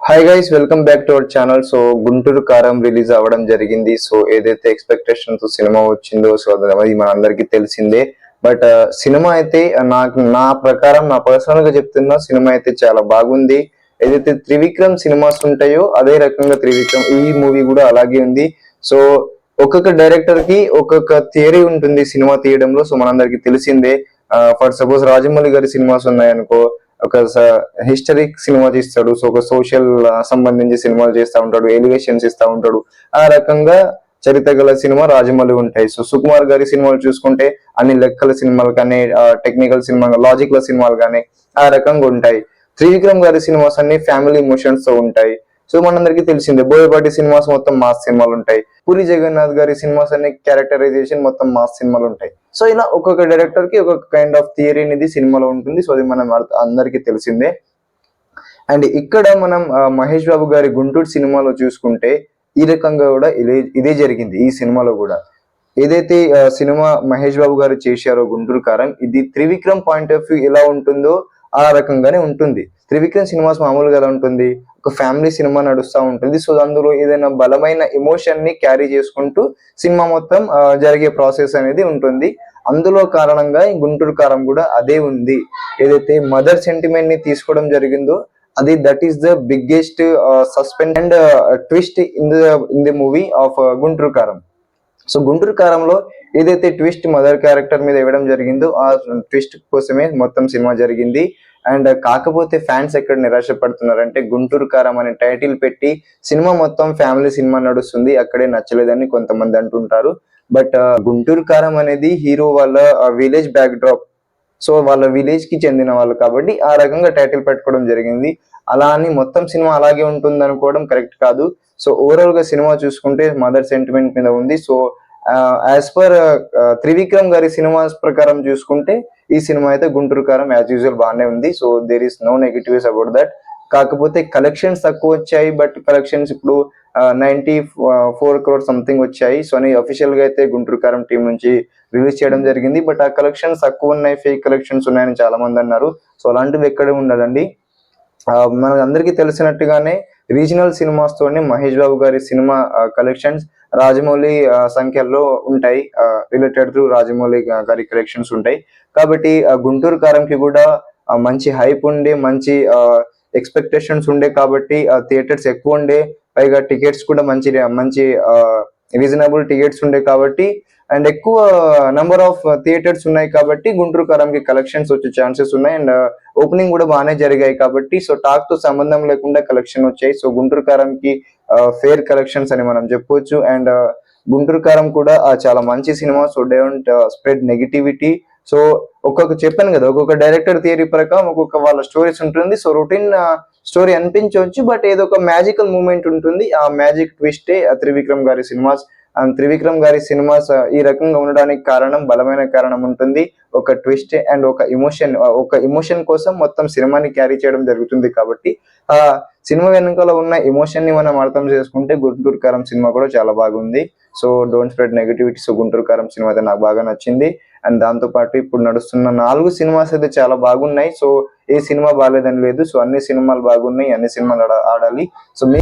Hi guys welcome back to our channel so Guntur Kaaram release అవ్వడం జరిగింది so ఏదైతే ఎక్స్పెక్టేషన్తో cinema వచ్చిందో so అది మన అందరికీ తెలిసిందే. బట్ సినిమా uh, అయితే నాకు నా ప్రకారం నా పర్సనల్గా చెప్తున్నా సినిమా అయితే చాలా బాగుంది. ఏదైతే త్రివిక్రమ్ సినిమాస్ ఉంటాయో అదే రకంగా త్రివిక్రమ్ ఈ మూవీ కూడా అలాగే ఉంది. సో ఒక్కొక్క డైరెక్టర్కి ఒక్కొక్క థియరీ ఉంటుంది సినిమా తీయడంలో. సో మనందరికి తెలిసిందే. Uh, ఫర్ సపోజ్ రాజమౌళి గారి సినిమాస్ ఉన్నాయనుకో ఒక హిస్టరిక్ సినిమా తీస్తాడు. సో ఒక సోషల్ సంబంధించి సినిమాలు చేస్తూ ఉంటాడు. ఎలివేషన్స్ ఇస్తూ ఉంటాడు. ఆ రకంగా చరిత్ర గల సినిమా రాజమౌళి ఉంటాయి. సో సుకుమార్ గారి సినిమాలు చూసుకుంటే అన్ని లెక్కల సినిమాలు కానీ టెక్నికల్ సినిమా లాజిక్ల సినిమాలు కానీ ఆ రకంగా ఉంటాయి. త్రివిక్రమ్ గారి సినిమాస్ అన్ని ఫ్యామిలీ ఎమోషన్స్తో ఉంటాయి. సో మనందరికీ తెలిసిందే బోయపాటి సినిమాస్ మొత్తం మాస్ సినిమాలు ఉంటాయి పూరి జగన్నాథ్ గారి సినిమాస్ అనే క్యారెక్టరైజేషన్ మొత్తం మాస్ సినిమాలు ఉంటాయి సో ఇలా ఒక్కొక్క డైరెక్టర్కి ఒక్కొక్క కైండ్ ఆఫ్ థియరీ అనేది సినిమాలో ఉంటుంది. సో అది మనం అందరికీ తెలిసిందే. అండ్ ఇక్కడ మనం మహేష్ బాబు గారి గుంటూరు సినిమాలో చూసుకుంటే ఈ రకంగా కూడా ఇదే ఇదే జరిగింది ఈ సినిమాలో కూడా. ఏదైతే సినిమా మహేష్ బాబు గారు చేశారో గుంటూరు కారం ఇది త్రివిక్రమ్ పాయింట్ ఆఫ్ వ్యూ ఎలా ఉంటుందో ఆ రకంగానే ఉంటుంది. త్రివిక్రమ్ సినిమాస్ మామూలుగా ఎలా ఉంటుంది? ఒక ఫ్యామిలీ సినిమా నడుస్తూ ఉంటుంది. సో అందులో ఏదైనా బలమైన ఎమోషన్ని క్యారీ చేసుకుంటూ సినిమా మొత్తం జరిగే ప్రాసెస్ అనేది ఉంటుంది. అందులో కారణంగా ఈ గుంటూరు కారం కూడా అదే ఉంది. ఏదైతే మదర్ సెంటిమెంట్ని తీసుకోవడం జరిగిందో అది that is the biggest suspense and twist in the in the movie of Guntur Kaaram. So Guntur కారంలో ఏదైతే ట్విస్ట్ మదర్ క్యారెక్టర్ మీద ఇవ్వడం జరిగిందో ఆ ట్విస్ట్ కోసమే మొత్తం సినిమా జరిగింది. అండ్ కాకపోతే ఫ్యాన్స్ ఎక్కడ నిరాశ పడుతున్నారంటే గుంటూరు కారం అనే టైటిల్ పెట్టి సినిమా మొత్తం ఫ్యామిలీ సినిమా నడుస్తుంది అక్కడే నచ్చలేదని కొంతమంది అంటుంటారు. బట్ గుంటూరు కారం అనేది హీరో వాళ్ళ విలేజ్ బ్యాక్ డ్రాప్ సో వాళ్ళ విలేజ్కి చెందిన వాళ్ళు కాబట్టి ఆ రకంగా టైటిల్ పెట్టుకోవడం జరిగింది. అలా అని మొత్తం సినిమా అలాగే ఉంటుంది అనుకోవడం కరెక్ట్ కాదు. సో ఓవరాల్గా సినిమా చూసుకుంటే మదర్ సెంటిమెంట్ మీద ఉంది. సో యాజ్ పర్ త్రివిక్రమ్ గారి సినిమాస్ ప్రకారం చూసుకుంటే ఈ సినిమా అయితే గుంటూరు కారం యాజ్ యూజువల్ బాగానే ఉంది. So there is no negatives about that కాకపోతే కలెక్షన్స్ తక్కువ వచ్చాయి బట్ కలెక్షన్స్ ఇప్పుడు నైన్టీ ఫోర్ క్రోర్ సంథింగ్ వచ్చాయి. సో అని అఫీషియల్గా అయితే గుంటూరు కారం టీం నుంచి రిలీజ్ చేయడం జరిగింది. బట్ ఆ కలెక్షన్స్ తక్కువ ఉన్నాయి ఫేక్ కలెక్షన్స్ ఉన్నాయని చాలా మంది అన్నారు. సో అలాంటివి ఎక్కడే ఉండదండి. మనకు అందరికీ తెలిసినట్టుగానే రీజనల్ సినిమాస్తోనే మహేష్ బాబు గారి సినిమా కలెక్షన్స్ రాజమౌళి సంఖ్యలో ఉంటాయి. రిలేటెడ్ టు రాజమౌళి గారి కలెక్షన్స్ ఉంటాయి. కాబట్టి గుంటూరు కారంకి కూడా మంచి హైప్ ఉండే మంచి ఎక్స్పెక్టేషన్స్ ఉండే కాబట్టి థియేటర్స్ ఎక్కువ ఉండే పైగా టికెట్స్ కూడా మంచి మంచి రీజనబుల్ టికెట్స్ ఉండే కాబట్టి అండ్ ఎక్కువ నెంబర్ ఆఫ్ థియేటర్స్ ఉన్నాయి కాబట్టి గుంటూరు కారంకి కలెక్షన్స్ వచ్చే ఛాన్సెస్ ఉన్నాయి. అండ్ ఓపెనింగ్ uh, కూడా బాగానే జరిగాయి కాబట్టి సో టాక్తో సంబంధం లేకుండా కలెక్షన్ వచ్చాయి. సో గుంటూరు కారంకి ఫేర్ కలెక్షన్స్ అని మనం చెప్పొచ్చు. అండ్ uh, గుంటూరు కారం కూడా చాలా మంచి cinema. So don't spread negativity so ఒక్కొక్క చెప్పాను కదా ఒక్కొక్క డైరెక్టర్ థియరీ ప్రకారం ఒక్కొక్క వాళ్ళ స్టోరీస్ ఉంటుంది. సో రొటీన్ స్టోరీ అనిపించవచ్చు బట్ ఏదో ఒక మ్యాజికల్ మూమెంట్ ఉంటుంది. ఆ మ్యాజిక్ ట్విస్టే త్రివిక్రమ్ గారి సినిమాస్. త్రివిక్రమ్ గారి సినిమాస్ ఈ రకంగా ఉండడానికి కారణం బలమైన కారణం ఉంటుంది. ఒక ట్విస్ట్ అండ్ ఒక ఇమోషన్ ఒక ఇమోషన్ కోసం మొత్తం సినిమాని క్యారీ చేయడం జరుగుతుంది కాబట్టి ఆ సినిమా వెనుకల ఉన్న ఎమోషన్ని మనం అర్థం చేసుకుంటే గుంటూరు కారం సినిమా కూడా చాలా బాగుంది. So don't spread negativity. So Guntur Kaaram cinema అయితే నాకు బాగా నచ్చింది. అండ్ దాంతో పాటు ఇప్పుడు నడుస్తున్న నాలుగు సినిమాస్ అయితే చాలా బాగున్నాయి. సో ఏ సినిమా బాగాలేదని లేదు. సో అన్ని సినిమాలు బాగున్నాయి. అన్ని సినిమాలు ఆడాలి. సో మీ